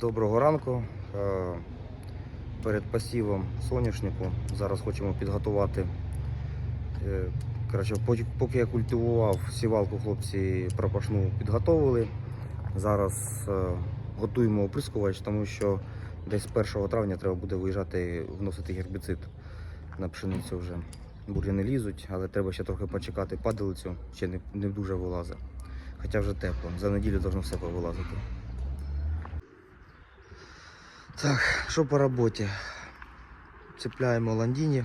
Доброго ранку. Е, Перед посівом соняшнику зараз хочемо підготувати. е, Коротше, поки- я культивував сівалку, хлопці пропашну підготовили. Зараз е, готуємо оприскувач, тому що десь 1 травня треба буде виїжджати вносити гербіцид на пшеницю вже. Бур'яни лізуть, але треба ще трохи почекати падалицю, ще не, не дуже вилазить. Хоча вже тепло. За неділю должно все повилазити. Так, що по роботі? Цепляємо ландіні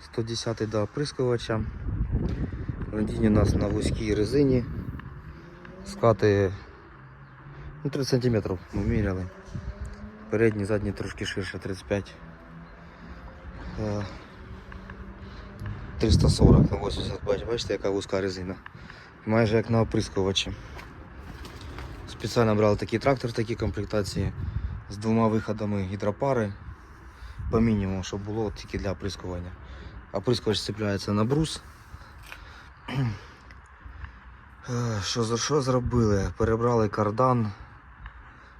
110 до оприскувача. Ландіні у нас на вузькій резині. Скати ну, 30 см ми міряли. Передні, задні трошки ширше 35. Е, 340 на 80 бач, бачите, яка вузька резина. Майже як на оприскувачі. Спеціально брали такий трактор в такій комплектації з двома виходами гідропари по мінімуму, щоб було тільки для оприскування. Оприскувач цепляється на брус. Е, Що, що зробили? Перебрали кардан,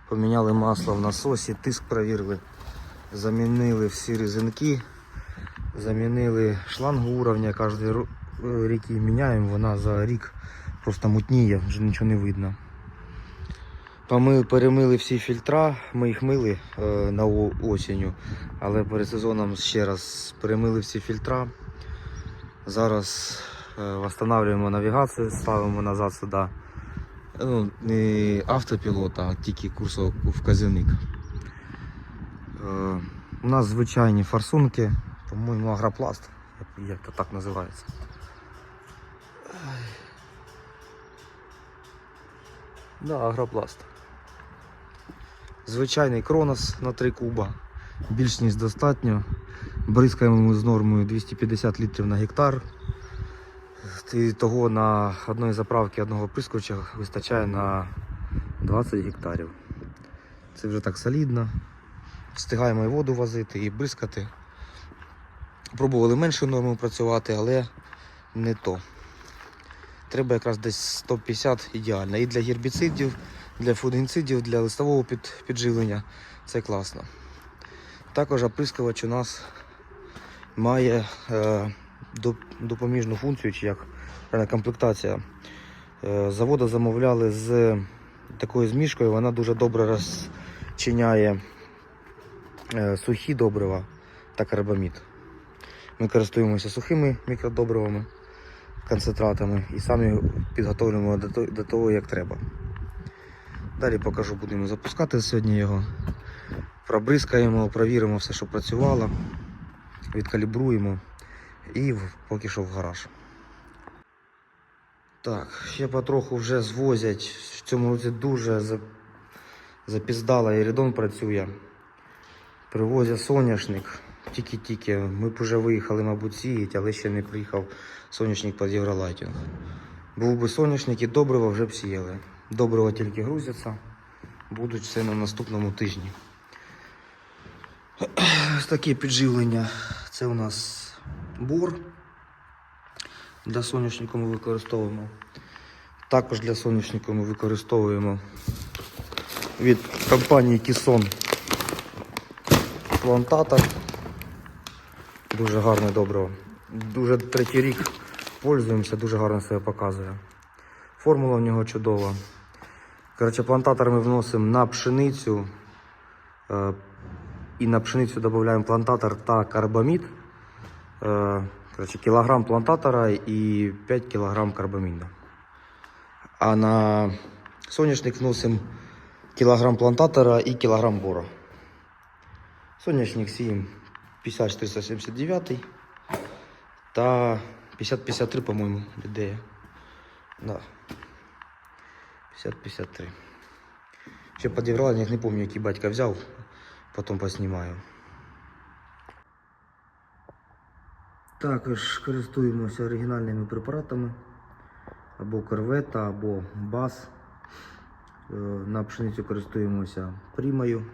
поміняли масло в насосі, тиск перевірили, замінили всі резинки, замінили шлангу уровня, кожен ру- е, рік її міняємо, вона за рік просто мутніє, вже нічого не видно. Помили, перемили всі фільтра, ми їх мили е, на осінню, але перед сезоном ще раз перемили всі фільтра. Зараз е, встановлюємо навігацію, ставимо назад сюди. Ну, не автопілот, а тільки курсовий вказівник. Е, у нас звичайні форсунки, по-моєму, агропласт, як то так називається. Да, агропласт. Звичайний кронос на 3 куба. Більш ніж достатньо. Бризкаємо ми з нормою 250 літрів на гектар. І того на одної заправки одного прискоча вистачає на 20 гектарів. Це вже так солідно. Встигаємо і воду возити, і бризкати. Пробували меншу норму працювати, але не то. Треба якраз десь 150 ідеально. І для гербіцидів, для фунгіцидів, для листового під, підживлення. Це класно. Також оприскувач у нас має е, доп- допоміжну функцію, чи як комплектація. Е, з заводу замовляли з такою змішкою, вона дуже добре розчиняє е, сухі добрива та карбамід. Ми користуємося сухими мікродобривами концентратами і самі підготовлюємо до того, як треба. Далі покажу, будемо запускати сьогодні його. Пробризкаємо, провіримо все, що працювало, відкалібруємо і поки що в гараж. Так, ще потроху вже звозять. В цьому році дуже за- запіздала Іридон працює. Привозять соняшник. Тільки-тільки. Ми б вже виїхали, мабуть, сіяти, але ще не приїхав соняшник під євролайтінг. Був би соняшник і добрива вже б сіяли. Добрива тільки грузяться. Будуть все на наступному тижні. Ось таке підживлення. Це у нас бор. Для соняшнику ми використовуємо. Також для соняшнику ми використовуємо від компанії Кісон плантатор. Дуже гарне добриво. Дуже третій рік пользуємося, дуже гарно себе показує. Формула в нього чудова. Коротше, плантатор ми вносимо на пшеницю. Е, і на пшеницю додаємо плантатор та карбамід. Е, коротше, кілограм плантатора і 5 кілограм карбаміду. А на соняшник вносимо кілограм плантатора і кілограм бора. Соняшник сіємо 5479 та 5053, по-моєму, ідея. Да. 5053. Ще підіграли, не пам'ятаю, який батька взяв, потім поснімаю. Також користуємося оригінальними препаратами або корвета, або бас. Е, На пшеницю користуємося примою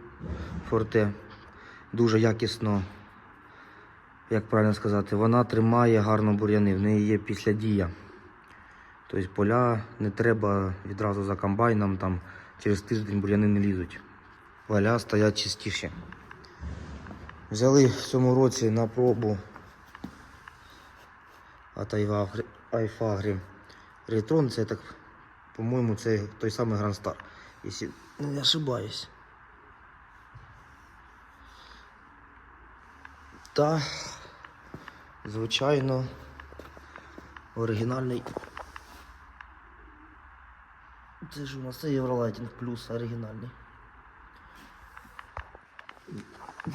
форте. Дуже якісно, як правильно сказати, вона тримає гарно бур'яни, в неї є після дія. Тобто поля не треба відразу за комбайном, там через тиждень бур'яни не лізуть. валя стоять чистіші. Взяли в цьому році на пробу от Айфагрі, Ретрон, це так, по-моєму, це той самий Star, якщо не ошибаюсь. Та, звичайно, оригінальний. Це ж у нас це Євролайтінг плюс оригінальний.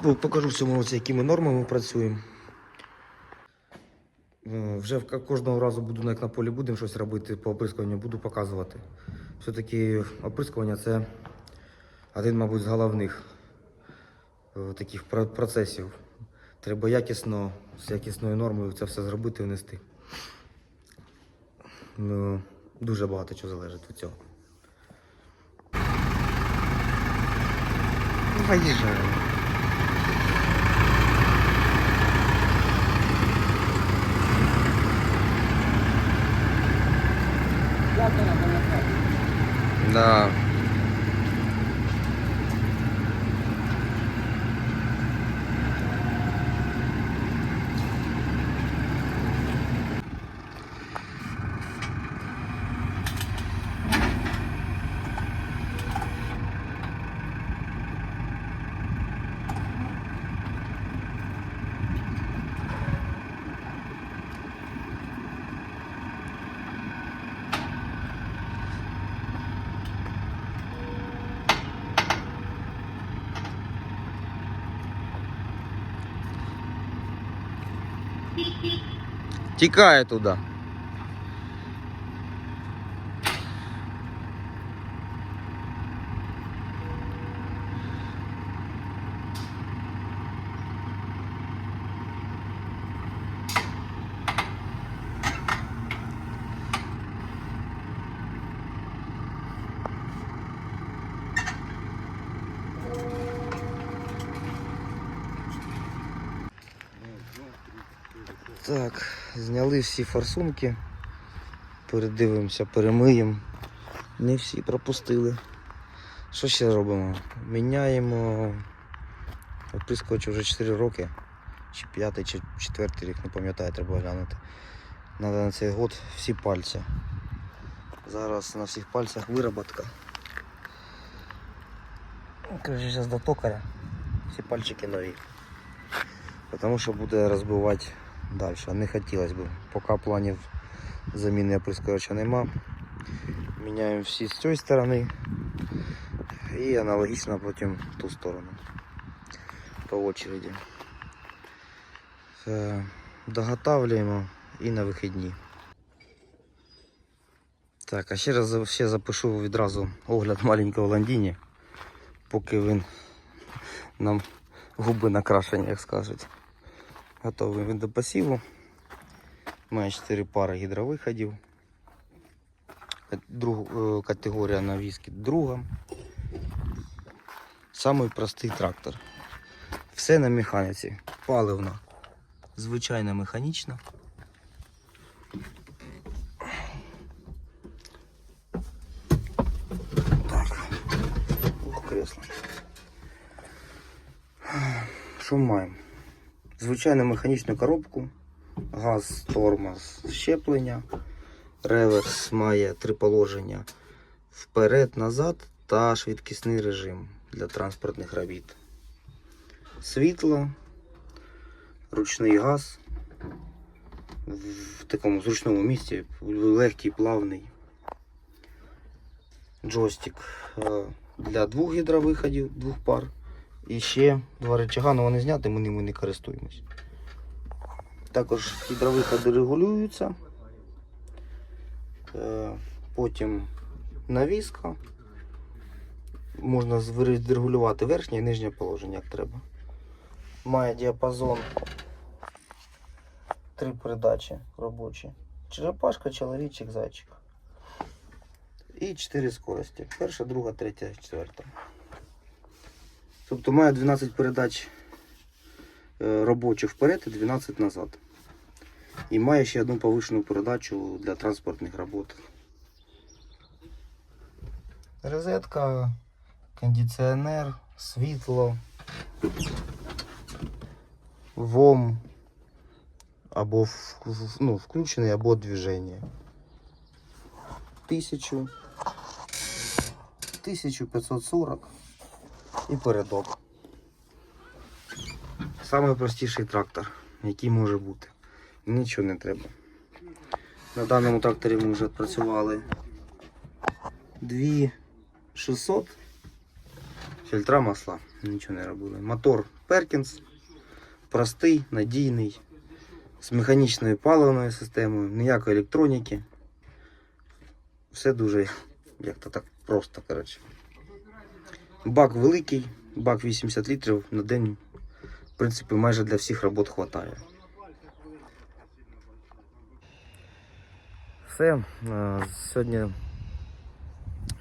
Ну, Покажу в цьому році, якими нормами працюємо. Е, Вже кожного разу буду, як на полі будемо щось робити по оприскуванню, буду показувати. Все-таки оприскування це один, мабуть, з головних е, таких процесів. Треба якісно, з якісною нормою це все зробити і внести. Ну, дуже багато чого залежить від цього. Виїжджаємо. Да. Тікає туди. Так, зняли всі форсунки. Передивимося, перемиємо. Не всі пропустили. Що ще робимо? Міняємо оприскувач вже 4 роки. Чи 5 чи 4 рік, не пам'ятаю, треба глянути. Надо на цей год всі пальці. Зараз на всіх пальцях вироботка. Короче, зараз до токаря. Всі пальчики нові. Тому що буде розбивати далі. Не хотілося б. Поки планів заміни оприскувача нема. Міняємо всі з цієї сторони і аналогічно потім в ту сторону. По очереді. Е, Доготавлюємо і на вихідні. Так, а ще раз ще запишу відразу огляд маленького Ландіні, поки він нам губи накрашені, як скажуть. Готовий він до посіву. Має 4 пари гідровиходів. Друг, е, категорія навіски друга. Самий простий трактор. Все на механіці. Паливна. Звичайна механічна. Так. Кресло. Що маємо? Звичайну механічну коробку, газ, тормоз, щеплення. Реверс має три положення вперед, назад та швидкісний режим для транспортних робіт. Світло, ручний газ в такому зручному місці, легкий, плавний. Джойстик е, для двох гідровиходів, двох пар. І ще два рычага, але вони зняті, ми ними не користуємось. Також гідровиходи регулюються. Е, Потім навіска. Можна відрегулювати верхнє і нижнє положення, як треба. Має діапазон. Три передачі робочі. Черепашка, чоловічик, зайчик. І чотири скорості. Перша, друга, третя, четверта. Тобто має 12 передач е, робочих вперед і 12 назад. І має ще одну повишену передачу для транспортних робот. Розетка, кондиціонер, світло, ВОМ або ну, включений, або движення. Тисячу, 1540 і передок. Самий простіший трактор, який може бути. Нічого не треба. На даному тракторі ми вже працювали 2600 фільтра масла. Нічого не робили. Мотор Perkins. Простий, надійний, з механічною паливною системою, ніякої електроніки. Все дуже як то так просто, коротше. Бак великий, бак 80 літрів на день в принципі, майже для всіх робот хватає. Все. е, Сьогодні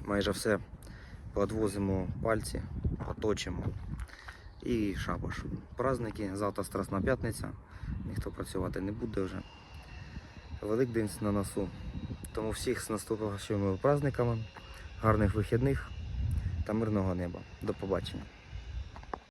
майже все. Подвозимо пальці, поточимо і шабаш. Праздники, завтра Страсна п'ятниця. Ніхто працювати не буде вже. Великдень на носу. Тому всіх з наступаючими праздниками, гарних вихідних та мирного неба. До побачення.